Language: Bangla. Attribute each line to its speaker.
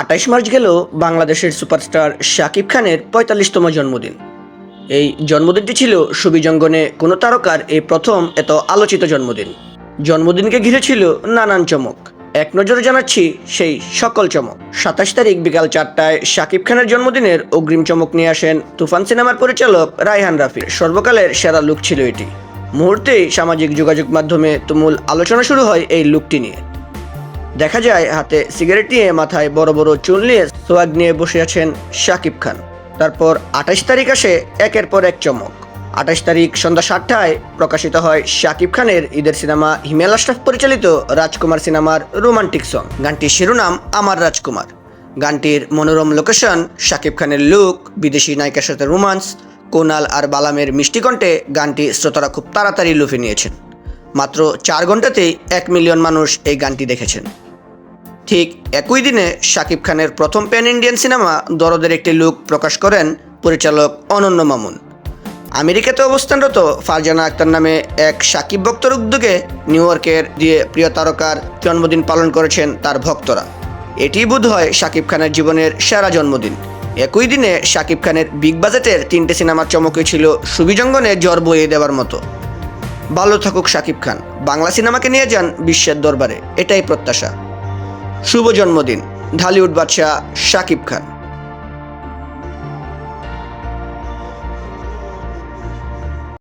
Speaker 1: আঠাইশ মার্চ গেল বাংলাদেশের সুপারস্টার শাকিব খানের পঁয়তাল্লিশতম জন্মদিন। এই জন্মদিনটি ছিল সুবিজঙ্গনে কোনো তারকার এই প্রথম এত আলোচিত জন্মদিন। জন্মদিনকে ঘিরে ছিল নানান চমক। এক নজরে জানাচ্ছি সেই সকল চমক। সাতাশ তারিখ বিকাল চারটায় শাকিব খানের জন্মদিনের অগ্রিম চমক নিয়ে আসেন তুফান সিনেমার পরিচালক রায়হান রাফি। সর্বকালের সেরা লুক ছিল এটি। মুহূর্তেই সামাজিক যোগাযোগ মাধ্যমে তুমুল আলোচনা শুরু হয় এই লুকটি নিয়ে। দেখা যায় হাতে সিগারেট নিয়ে মাথায় বড় বড় চুল নিয়ে সোয়াগ নিয়ে বসে আছেন শাকিব খান। তারপর আঠাশ তারিখ আসে একের পর এক চমক। আঠাশ তারিখ সন্ধ্যা সাতটায় প্রকাশিত হয় শাকিব খানের ঈদের সিনেমা হিমেল আশরাফ পরিচালিত রাজকুমার সিনেমার রোমান্টিক সং। গানটির শিরোনাম, আমার রাজকুমার। গানটির মনোরম লোকেশন, শাকিব খানের লুক বিদেশি নায়িকার সাথে রোমান্স কোনাল আর বালামের মিষ্টি কণ্ঠে গানটি শ্রোতারা খুব তাড়াতাড়ি লুফে নিয়েছেন। মাত্র চার ঘন্টাতেই এক মিলিয়ন মানুষ এই গানটি দেখেছেন। ঠিক একই দিনে শাকিব খানের প্রথম প্যান ইন্ডিয়ান সিনেমা দরদের একটি লুক প্রকাশ করেন পরিচালক অনন্য মামুন। আমেরিকাতে অবস্থানরত ফারজানা আক্তার নামে এক সাকিব ভক্তর উদ্যোগে নিউ ইয়র্কের দিয়ে প্রিয় তারকার জন্মদিন পালন করেছেন তার ভক্তরা। এটি বোধ হয় শাকিব খানের জীবনের সেরা জন্মদিন। একই দিনে শাকিব খানের বিগ বাজেটের তিনটে সিনেমার চমকে ছিল সুবিজঙ্গনে জ্বর বইয়ে দেওয়ার মতো। ভালো থাকুক শাকিব খান। বাংলা সিনেমাকে নিয়ে যান বিশ্বের দরবারে। এটাই প্রত্যাশা। শুভ জন্মদিন ঢালিউড বাদশাহ শাকিব খান।